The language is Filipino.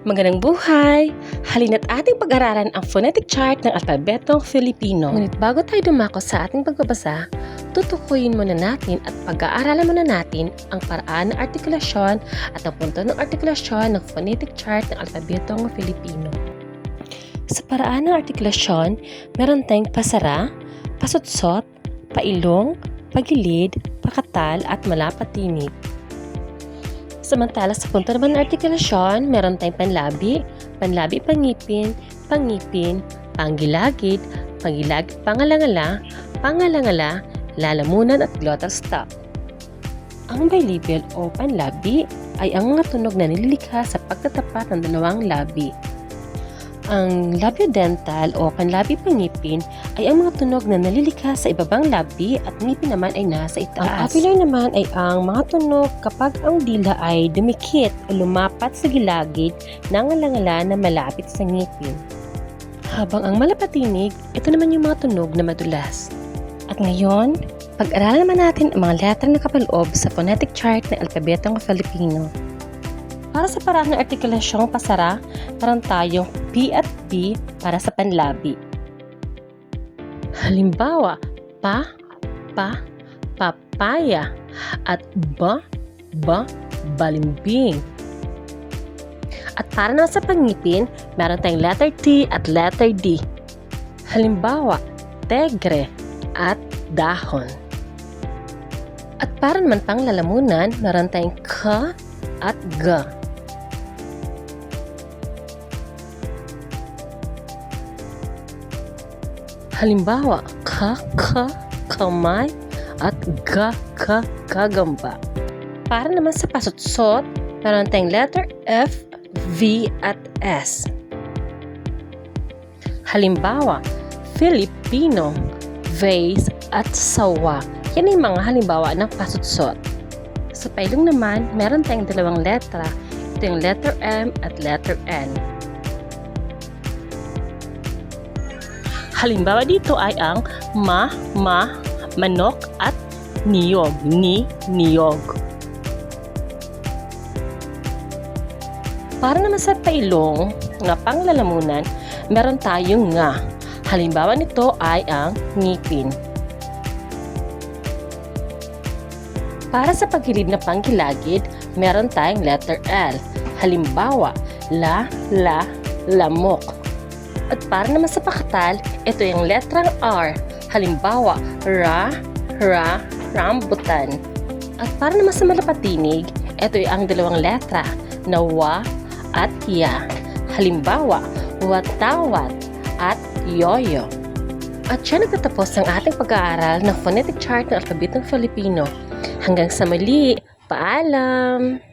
Magandang buhay! Halina't ating pag-aralan ang phonetic chart ng alpabetong Filipino. Ngunit bago tayo dumako sa ating pagbabasa, tutukuyin muna natin at pag-aaralan muna natin ang paraan ng artikulasyon at ang punto ng artikulasyon ng phonetic chart ng alpabetong Filipino. Sa paraan ng artikulasyon, meron tayong pasara, pasutsot, pailong, pagilid, pakatal at malapatinig. Samantala sa punto naman ng artikulasyon, meron tayong panlabi, panlabi pangipin, pangipin, panggilagid, panggilagid pangalangala, pangalangala, lalamunan at glottal stop. Ang bilabel o panlabi ay ang mga tunog na nililikha sa pagtatapat ng dalawang labi. Ang labiodental o panlabi pangipin ay ang mga tunog na nalilikha sa ibabang labi at ngipin naman ay nasa itaas. Ang appealer naman ay ang mga tunog kapag ang dila ay dumikit o lumapat sa gilagid ng alangala na malapit sa ngipin. Habang ang malapatinig, ito naman yung mga tunog na madulas. At ngayon, pag-aralan naman natin ang mga letra na kapaloob sa phonetic chart ng alpabetong Filipino. Para sa paraan ng artikulasyong pasara, meron tayong P at B para sa panlabi. Halimbawa, pa, pa, papaya, at ba, ba, balimbing. At para naman sa pangipin, meron tayong letter T at letter D. Halimbawa, tegre at dahon. At para naman pang lalamunan, meron tayong K at G. Halimbawa, ka, ka, kamay, at ga, ka, gagamba. Para naman sa pasutsot, meron tayong letter F, V, at S. Halimbawa, Filipino, vase, at sawa. Yan ay mga halimbawa ng pasutsot. Sa pailong naman, meron tayong dalawang letra. Ito yung letter M at letter N. Halimbawa dito ay ang ma, ma, manok at niyog, ni, niyog. Para naman sa pailong nga panglalamunan, meron tayong nga. Halimbawa nito ay ang ngipin. Para sa paghilid na panggilagid, meron tayong letter L. Halimbawa, la, la, lamok. At para naman sa pakatal, ito yung letrang R. Halimbawa, ra, ra, rambutan. At para naman sa malapatinig, ito yung ang dalawang letra na wa at ya. Halimbawa, watawat at yoyo. At siya nagtatapos ang ating pag-aaral ng phonetic chart ng alpabetong Filipino. Hanggang sa muli, paalam!